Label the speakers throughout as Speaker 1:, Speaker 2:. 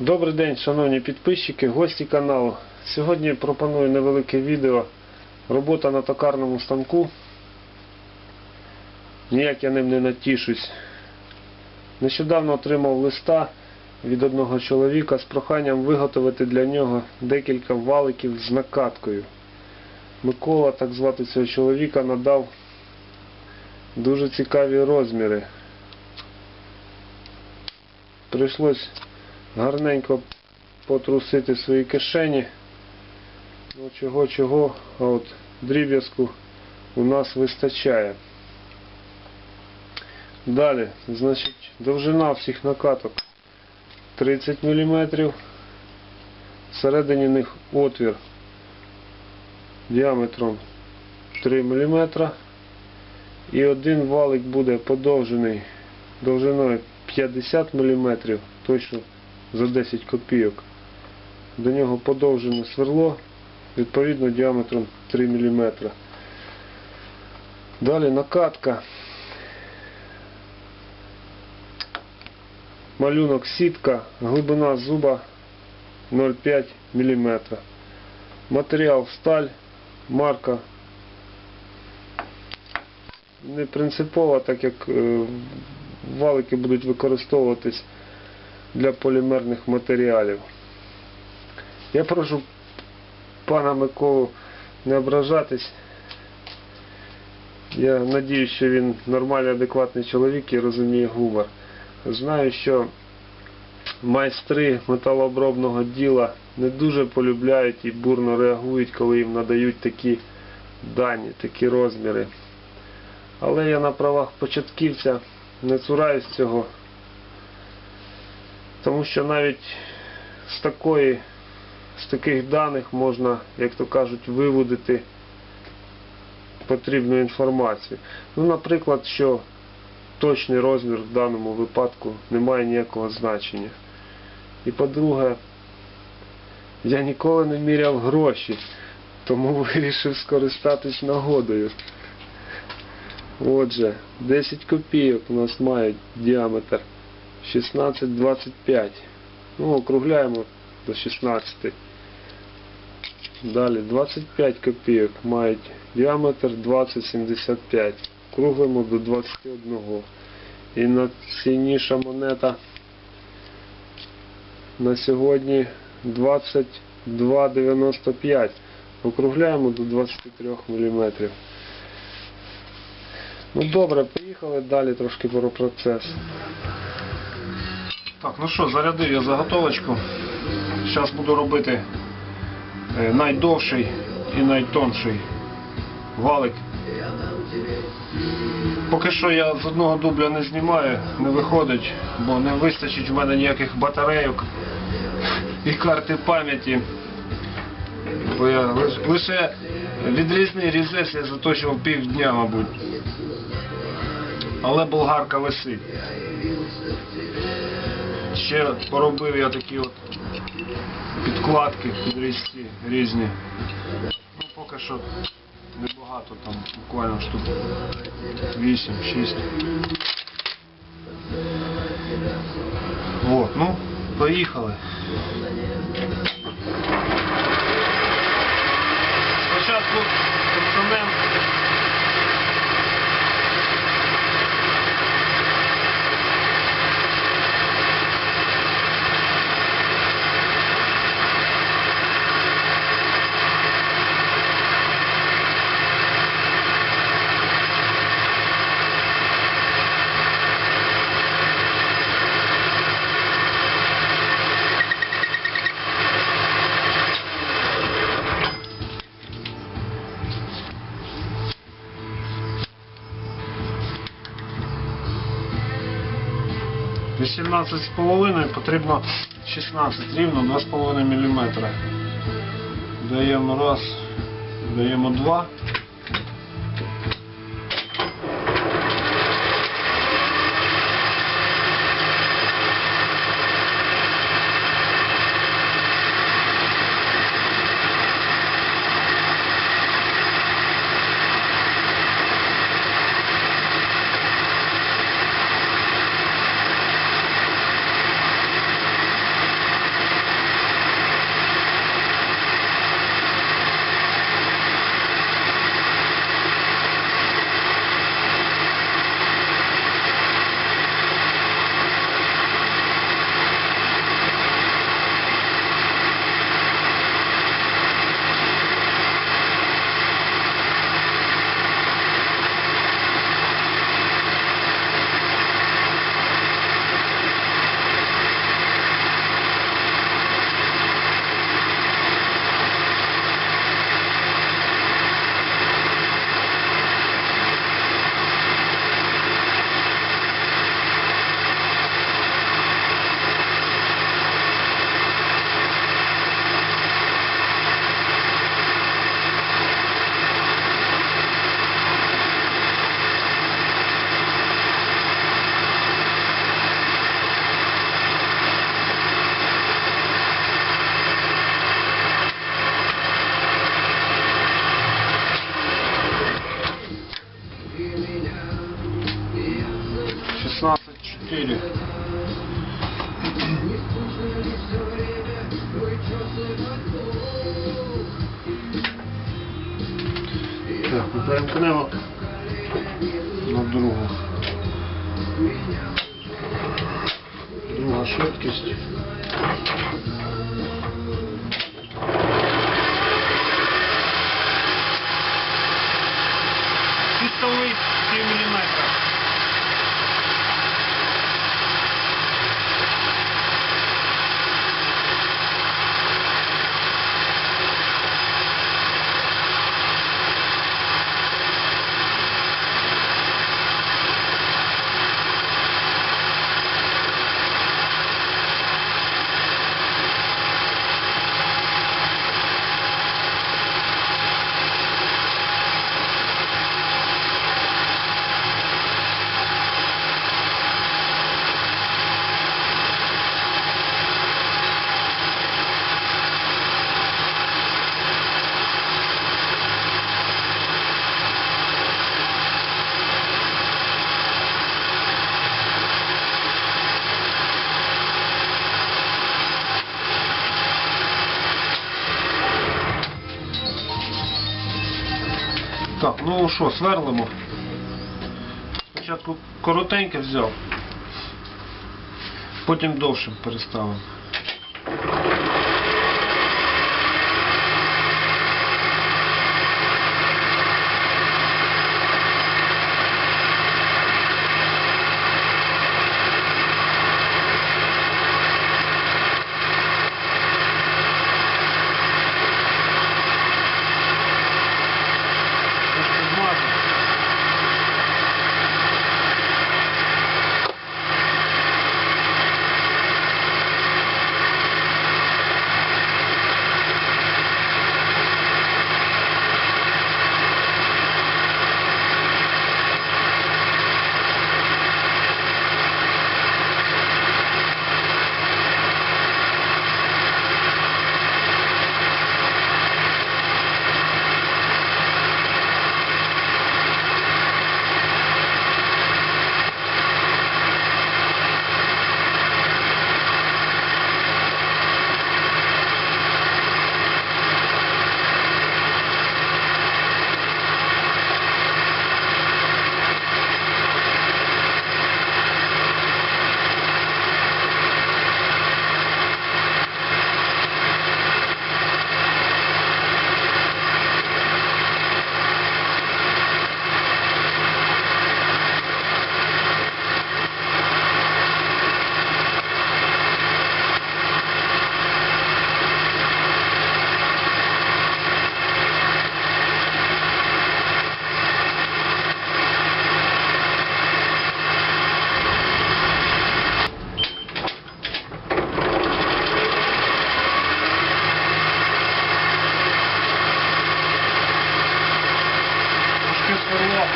Speaker 1: Добрий день, шановні підписчики, гості каналу. Сьогодні пропоную невелике відео. Робота на токарному станку. Ніяк я ним не натішусь. Нещодавно отримав листа від одного чоловіка з проханням виготовити для нього декілька валиків з накаткою. Микола, так звати цього чоловіка, надав дуже цікаві розміри. Прийшлось гарненько потрусити свої кишені. Ну чого чого, а от дріб'язку у нас вистачає. Далі, значить, довжина всіх накаток 30 мм. Всередині них отвір діаметром 3 мм. І один валик буде подовжений довжиною 50 мм, точно за 10 копійок. До нього подовжене сверло, відповідно діаметром 3 мм. Далі накатка. Малюнок сітка, глибина зуба 0,5 мм. Матеріал сталь, марка не принципова, так як е, валики будуть використовуватись для полімерних матеріалів. Я прошу пана Миколу не ображатись. Я надіюсь, що він нормальний, адекватний чоловік і розуміє гумор. Знаю, що майстри металообробного діла не дуже полюбляють і бурно реагують, коли їм надають такі дані, такі розміри. Але я на правах початківця не цураюсь цього. Тому що навіть з такої, з таких даних можна, як то кажуть, виводити потрібну інформацію. Ну, наприклад, що точний розмір в даному випадку не має ніякого значення. І по-друге, я ніколи не міряв гроші, тому вирішив скористатись нагодою. Отже, 10 копійок у нас мають діаметр 16-25. Ну, округляємо до 16. Далі 25 копійок мають діаметр 20-75. Округлимо до 21. І найцінніша монета на сьогодні 22,95. Округляємо до 23 мм. Ну добре, поїхали далі трошки про процес. Так, ну що, зарядив я заготовочку. Зараз буду робити е, найдовший і найтонший валик. Поки що я з одного дубля не знімаю, не виходить, бо не вистачить в мене ніяких батарейок і карти пам'яті. Бо я лише відрізний різець я заточував півдня, мабуть. Але болгарка висить. Ще поробив я такі от підкладки під різці різні. Ну, поки що небагато, там буквально штук 8-6. Вот, ну, поїхали. 18,5 потрібно 16 рівно 2,5 мм. Даємо раз, даємо два. Світовий пів міліметра. Так, ну що, сверлимо. Спочатку коротеньке взяв, потім довше переставимо. Трошки сверло.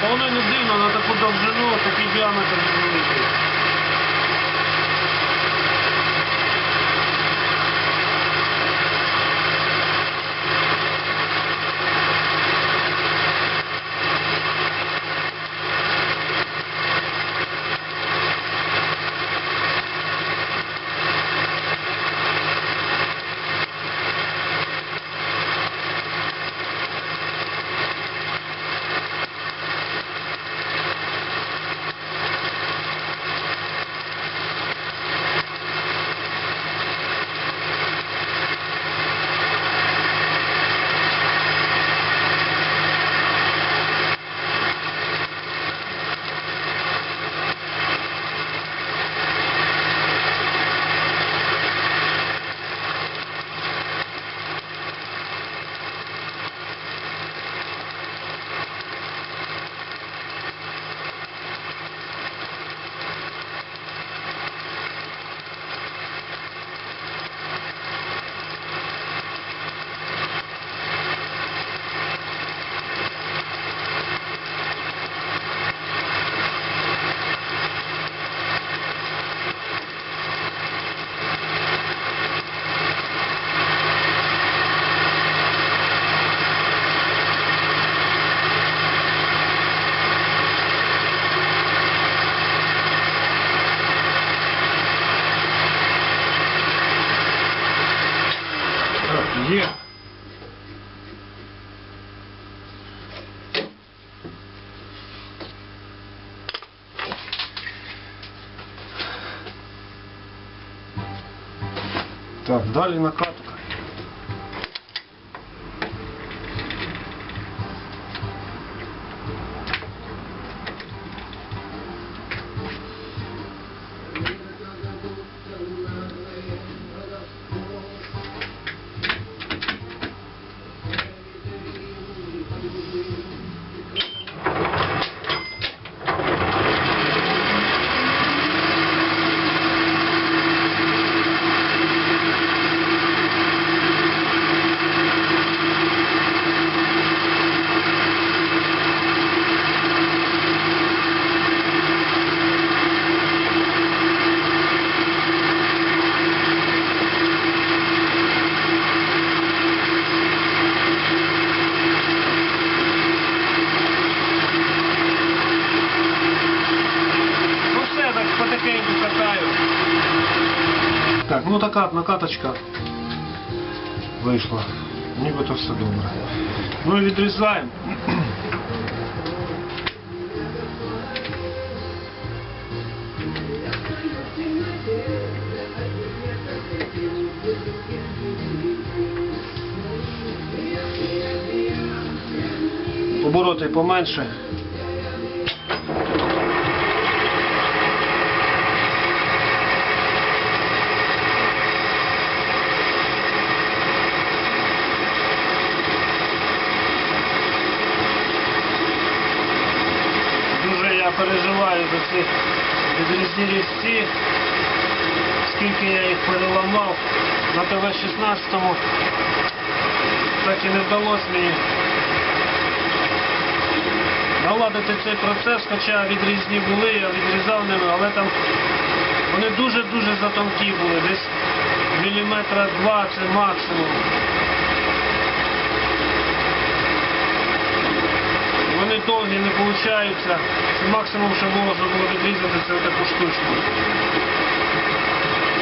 Speaker 1: Та воно й не дивно на таку довжину, такий діаметр невеликий. Далі накатка. От накаточка вийшла. Нібито все добре. Ну і відрізаємо. Обороти поменше. Дуже я переживаю за ці відрізні різці, скільки я їх переламав на ТВ-16, так і не вдалося мені наладити цей процес, хоча відрізні були, я відрізав ними, але там вони дуже-дуже затонкі були, десь міліметра два це максимум. Вони довгі не получаються. Максимум, що можна було відрізати, це таку штучку.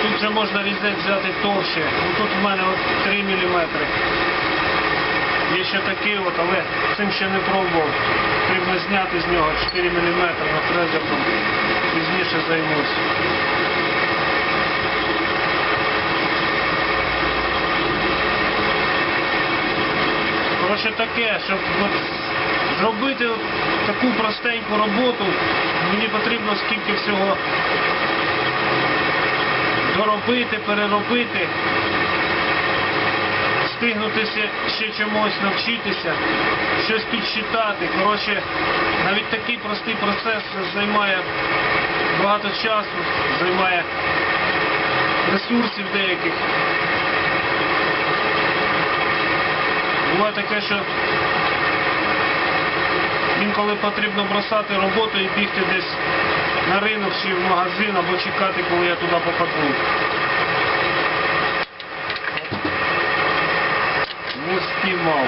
Speaker 1: Тут вже можна різець взяти товще. Ну, тут в мене от 3 мм. Є ще такий от, але цим ще не пробував. Потрібно зняти з нього 4 мм на фрезерном. Пізніше займусь. Коротше таке, щоб от таку простеньку роботу, мені потрібно скільки всього доробити, переробити, встигнути ще, ще чомусь навчитися, щось підсчитати. Коротше, навіть такий простий процес займає багато часу, займає ресурсів деяких. Буває таке, що інколи потрібно бросати роботу і бігти десь на ринок чи в магазин або чекати, коли я туди попаду. Не спіймав.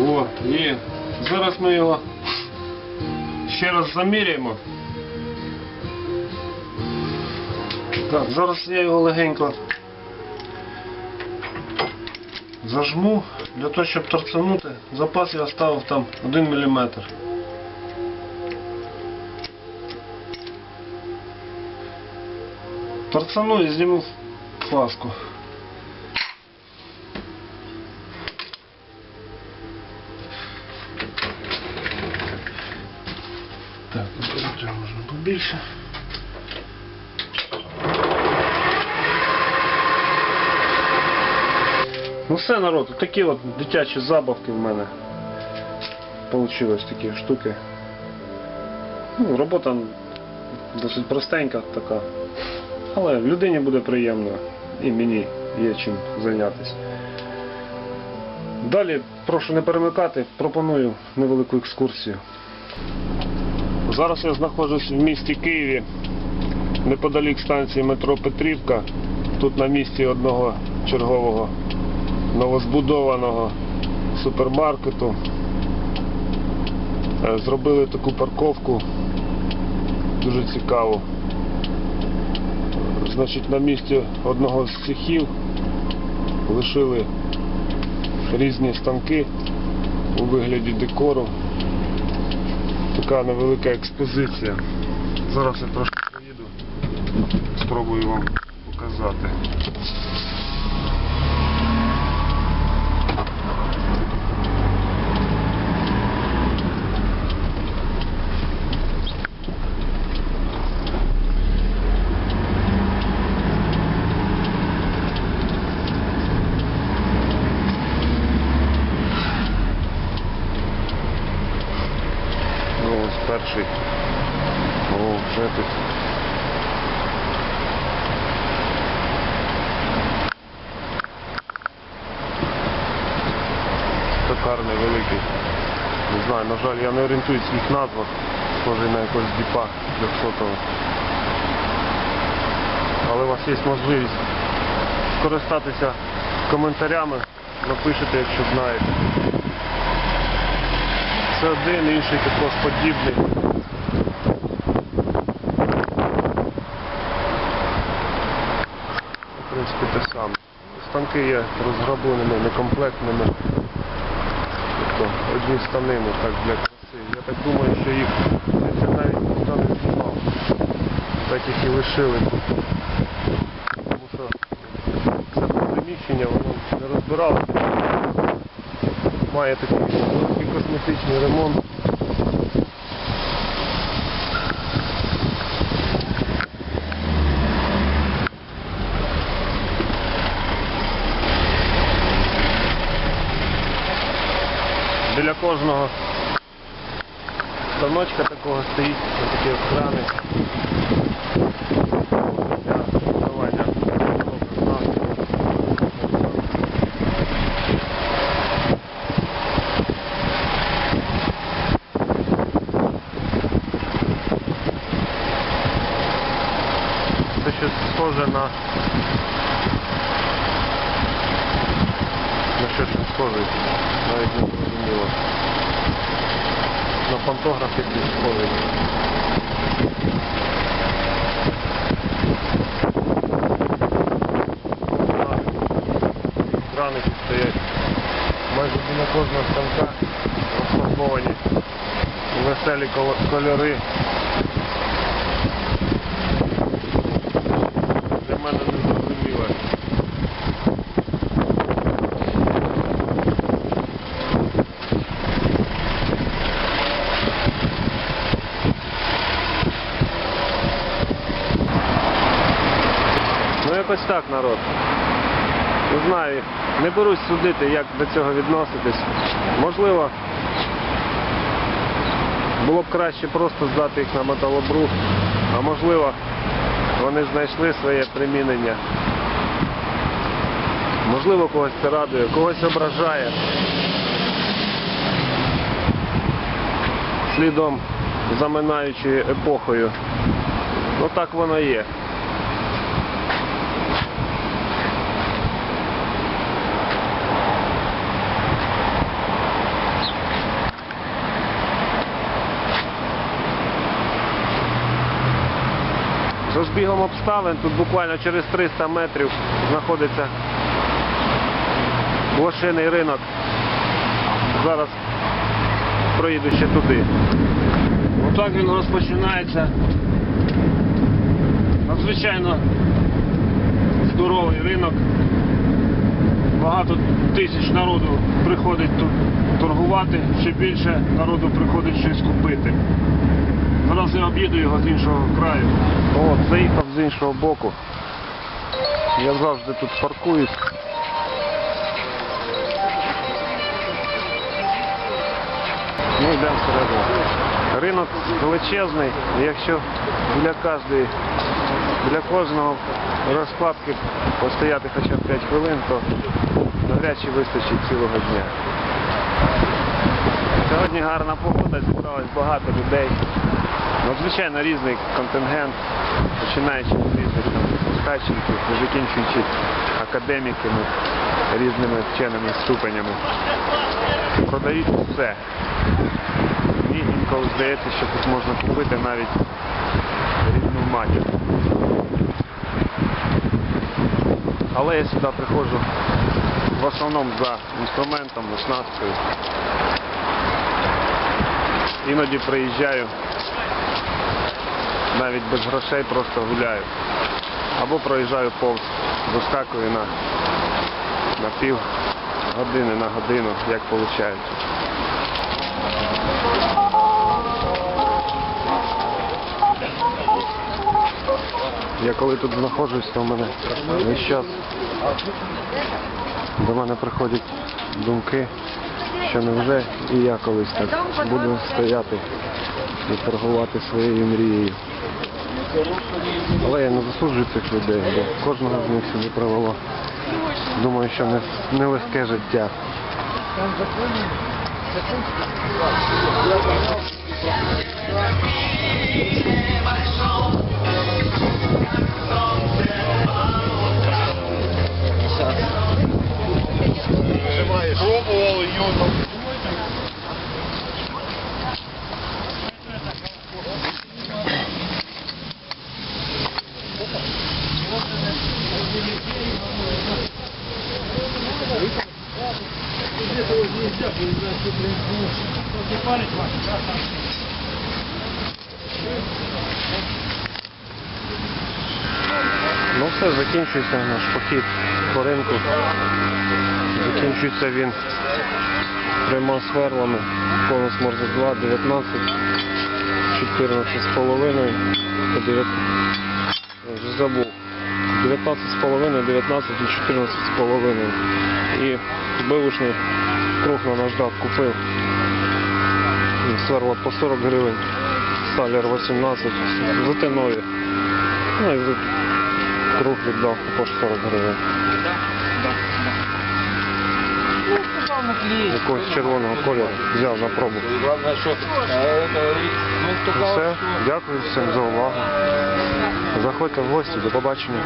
Speaker 1: О, є. Зараз ми його ще раз заміряємо. Так, зараз я його легенько зажму для того, щоб торцанути. Запас я оставив там 1 мм. Торцану і зніму фаску. Так, можна побільше. Ну все, народ, такі от дитячі забавки в мене. Получилось такі штуки. Ну, робота досить простенька така. Але людині буде приємно і мені є чим зайнятися. Далі прошу не перемикати, пропоную невелику екскурсію. Зараз я знаходжусь в місті Києві, неподалік станції метро Петрівка. Тут на місці одного чергового новозбудованого супермаркету. Е, Зробили таку парковку дуже цікаву. Значить, на місці одного з цехів лишили різні станки у вигляді декору. Така невелика експозиція. Зараз я трошки поїду, спробую вам показати. Ну, ось перший. О, вже тут. Токарний великий. Не знаю, на жаль, я не орієнтуюсь в їх назвах. Схожий на якогось діпа 300 Але у вас є можливість скористатися коментарями. Напишите, якщо знаєте. Це один, інший також подібний. В принципі, те саме. Станки є розграбленими, некомплектними. Тобто одні станини так для краси. Я так думаю, що їх навіть ніхто не знімав. Так їх і лишили. Тому що це приміщення, воно не розбиралося. Має такий косметичний ремонт. Біля кожного станочка такого стоїть ось такі крани. Для подавання Це щось схоже на на що це схоже, навіть не зрозуміло. На пантограф якийсь схожий. Краники стоять. Майже біля кожного станка розфарбовані веселі кольори. Для мене не зрозуміло. Ну якось так, народ. Не знаю, не берусь судити, як до цього відноситись. Можливо, було б краще просто здати їх на металобрух, а можливо, вони знайшли своє примінення. Можливо, когось це радує, когось ображає. Слідом заминаючи епохою. Ну так воно є. За збігом обставин тут буквально через 300 метрів знаходиться блошиний ринок. Зараз проїду ще туди. Отак він розпочинається. Надзвичайно здоровий ринок. Багато тисяч народу приходить тут торгувати, ще більше народу приходить щось купити. Зараз я об'їду його з іншого краю. От, заїхав з іншого боку. Я завжди тут паркуюсь. Ну, йдемо всередину. Ринок величезний, якщо біля кожної, біля кожного розкладки постояти хоча б 5 хвилин, то навряд чи вистачить цілого дня. Сьогодні гарна погода, зібралось багато людей. Надзвичайно різний контингент, починаючи від різних там Стаченків, закінчуючи академіками, різними вченими ступенями. Продають все. Мені інколи здається, що тут можна купити навіть рідну матір. Але я сюди приходжу в основному за інструментом, оснасткою. іноді приїжджаю навіть без грошей, просто гуляю. Або проїжджаю повз, доскакую на, на пів години, на годину, як виходить. Я коли тут знаходжусь, то в мене весь час до мене приходять думки, що невже і я колись так буду стояти і торгувати своєю мрією. Але я не засуджую цих людей, бо кожного з них сюди привело. Думаю, що не, не легке життя.
Speaker 2: Пробували юно.
Speaker 1: Ну все, закінчується наш похід по ринку. Закінчується він трьома сверлами. Конус Морзе 2, 19, 14 з половиною, по 9, я вже забув. 19 з половиною, 19 і 14 з половиною. І бивушний круг на наждак купив. Сверла по 40 гривень, сталер 18, зате нові. Ну і круг віддав по 40 гривень. Якогось червоного кольору взяв на пробу. Все, дякую всім за увагу. Заходьте в гості, до побачення.